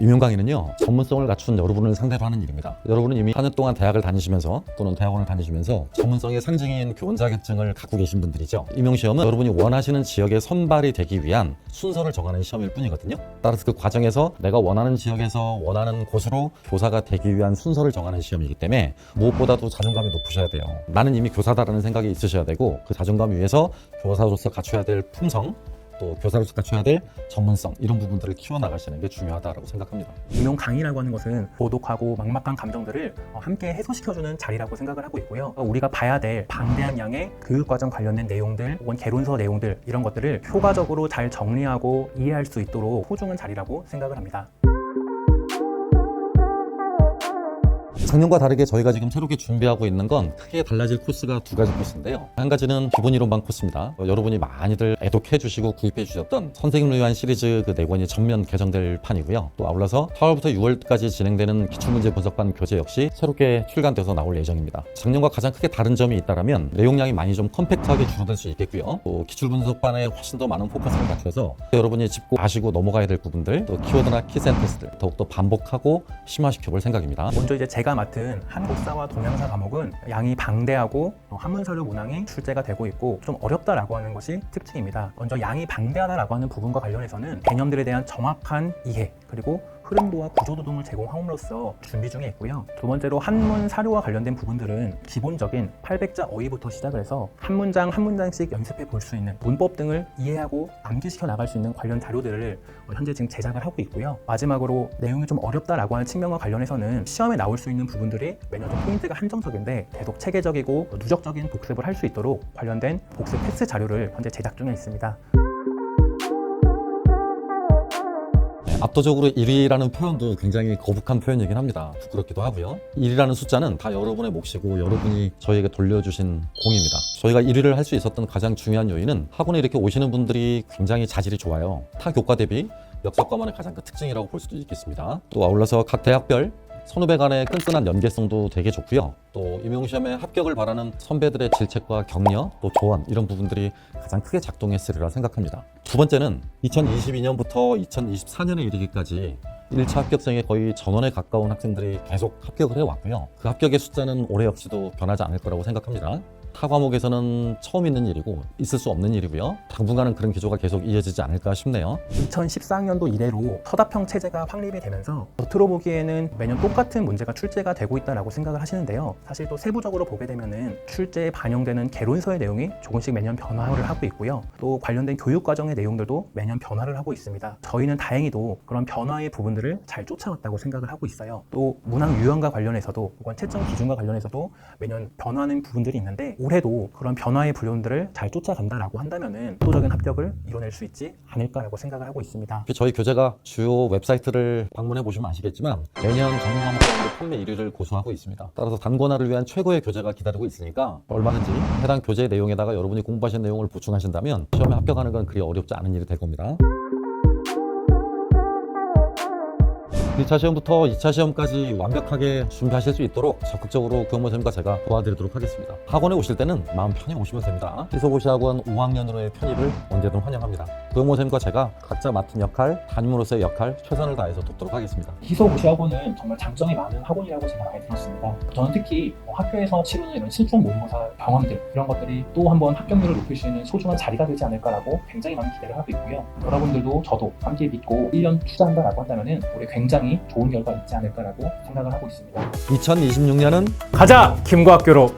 임용 강의는요 전문성을 갖춘 여러분을 상대로 하는 일입니다. 여러분은 이미 4년 동안 대학을 다니시면서 또는 대학원을 다니시면서 전문성의 상징인 교원 자격증을 갖고 계신 분들이죠. 임용 시험은 여러분이 원하시는 지역에 선발이 되기 위한 순서를 정하는 시험일 뿐이거든요. 따라서 그 과정에서 내가 원하는 지역에서 원하는 곳으로 교사가 되기 위한 순서를 정하는 시험이기 때문에 무엇보다도 자존감이 높으셔야 돼요. 나는 이미 교사다라는 생각이 있으셔야 되고 그 자존감 위에서 교사로서 갖춰야 될 품성 또 교사로서 갖춰야 될 전문성 이런 부분들을 키워나가시는 게 중요하다고 생각합니다. 임용 강의라고 하는 것은 고독하고 막막한 감정들을 어, 함께 해소시켜주는 자리라고 생각을 하고 있고요. 어, 우리가 봐야 될 방대한 양의 교육과정 관련된 내용들 혹은 개론서 내용들 이런 것들을 효과적으로 잘 정리하고 이해할 수 있도록 소중한 자리라고 생각을 합니다. 작년과 다르게 저희가 지금 새롭게 준비하고 있는 건 크게 달라질 코스가 두 가지 코스인데요. 한 가지는 기본 이론반 코스입니다. 어, 여러분이 많이들 애독해 주시고 구입해 주셨던 선생님을 위한 시리즈 그 네 권이 전면 개정될 판이고요. 또 아울러서 4월부터 6월까지 진행되는 기출문제 분석반 교재 역시 새롭게 출간돼서 나올 예정입니다. 작년과 가장 크게 다른 점이 있다면 내용량이 많이 좀 컴팩트하게 줄어들 수 있겠고요. 또 기출 분석반에 훨씬 더 많은 포커스를 맞춰서 여러분이 짚고 아시고 넘어가야 될 부분들 또 키워드나 키센텐스들 더욱더 반복하고 심화시켜 볼 생각입니다. 먼저 이제 제가 맡은 한국사와 동양사 과목은 양이 방대하고 어, 한문서류 문항이 출제가 되고 있고 좀 어렵다라고 하는 것이 특징입니다. 먼저 양이 방대하다라고 하는 부분과 관련해서는 개념들에 대한 정확한 이해 그리고 흐름도와 구조도 등을 제공함으로써 준비 중에 있고요. 두 번째로 한문 사료와 관련된 부분들은 기본적인 800자 어휘부터 시작을 해서 한 문장 한 문장씩 연습해 볼 수 있는 문법 등을 이해하고 암기시켜 나갈 수 있는 관련 자료들을 어, 현재 지금 제작을 하고 있고요. 마지막으로 내용이 좀 어렵다라고 하는 측면과 관련해서는 시험에 나올 수 있는 부분들이 매년 좀 포인트가 한정적인데 계속 체계적이고 누적적인 복습을 할 수 있도록 관련된 복습 패스 자료를 현재 제작 중에 있습니다. 압도적으로 1위라는 표현도 굉장히 거북한 표현이긴 합니다. 부끄럽기도 하고요. 1위라는 숫자는 다 여러분의 몫이고 여러분이 저희에게 돌려주신 공입니다. 저희가 1위를 할 수 있었던 가장 중요한 요인은 학원에 이렇게 오시는 분들이 굉장히 자질이 좋아요. 타 교과 대비 역사과만의 가장 큰 특징이라고 볼 수도 있겠습니다. 또 아울러서 각 대학별 선후배 간의 끈끈한 연계성도 되게 좋고요. 또 임용시험에 합격을 바라는 선배들의 질책과 격려, 또 조언 이런 부분들이 가장 크게 작동했으리라 생각합니다. 두 번째는 2022년부터 2024년에 이르기까지 1차 합격생의 거의 전원에 가까운 학생들이 계속 합격을 해왔고요. 그 합격의 숫자는 올해 역시도 변하지 않을 거라고 생각합니다. 타 과목에서는 처음 있는 일이고 있을 수 없는 일이고요. 당분간은 그런 기조가 계속 이어지지 않을까 싶네요. 2014년도 이래로 서답형 체제가 확립이 되면서 겉으로 보기에는 매년 똑같은 문제가 출제가 되고 있다라고 생각을 하시는데요. 사실 또 세부적으로 보게 되면은 출제에 반영되는 개론서의 내용이 조금씩 매년 변화를 하고 있고요. 또 관련된 교육 과정의 내용들도 매년 변화를 하고 있습니다. 저희는 다행히도 그런 변화의 부분들을 잘 쫓아왔다고 생각을 하고 있어요. 또 문항 유형과 관련해서도 혹은 채점 기준과 관련해서도 매년 변화하는 부분들이 있는데 올해도 그런 변화의 부분들을 잘 쫓아간다라고 한다면은 압도적인 합격을 이뤄낼 수 있지 않을까라고 생각을 하고 있습니다. 저희 교재가 주요 웹사이트를 방문해 보시면 아시겠지만 매년 전문 과목 가운데 판매 1위를 고수하고 있습니다. 따라서 단권화를 위한 최고의 교재가 기다리고 있으니까 얼마든지 해당 교재 내용에다가 여러분이 공부하신 내용을 보충하신다면 시험에 합격하는 건 그리 어렵지 않은 일이 될 겁니다. 1차 시험부터 2차 시험까지 완벽하게 준비하실 수 있도록 적극적으로 구형모 선생님과 제가 도와드리도록 하겠습니다. 학원에 오실 때는 마음 편히 오시면 됩니다. 희소고시 학원 5학년으로의 편입을 언제든 환영합니다. 구형모 선생님과 제가 각자 맡은 역할, 담임으로서의 역할 최선을 다해서 돕도록 하겠습니다. 희소고시 학원은 정말 장점이 많은 학원이라고 제가 많이 들었습니다. 저는 특히 뭐 학교에서 치르는 이런 실전 모의고사 경험들 이런 것들이 또 한번 합격률을 높일 수 있는 소중한 자리가 되지 않을까라고 굉장히 많은 기대를 하고 있고요. 여러분들도 저도 함께 믿고 1년 투자한다라고 한다면 우리 굉장 히 좋은 결과 있지 않을까라고 생각을 하고 있습니다. 2026년은 가자 김과학교로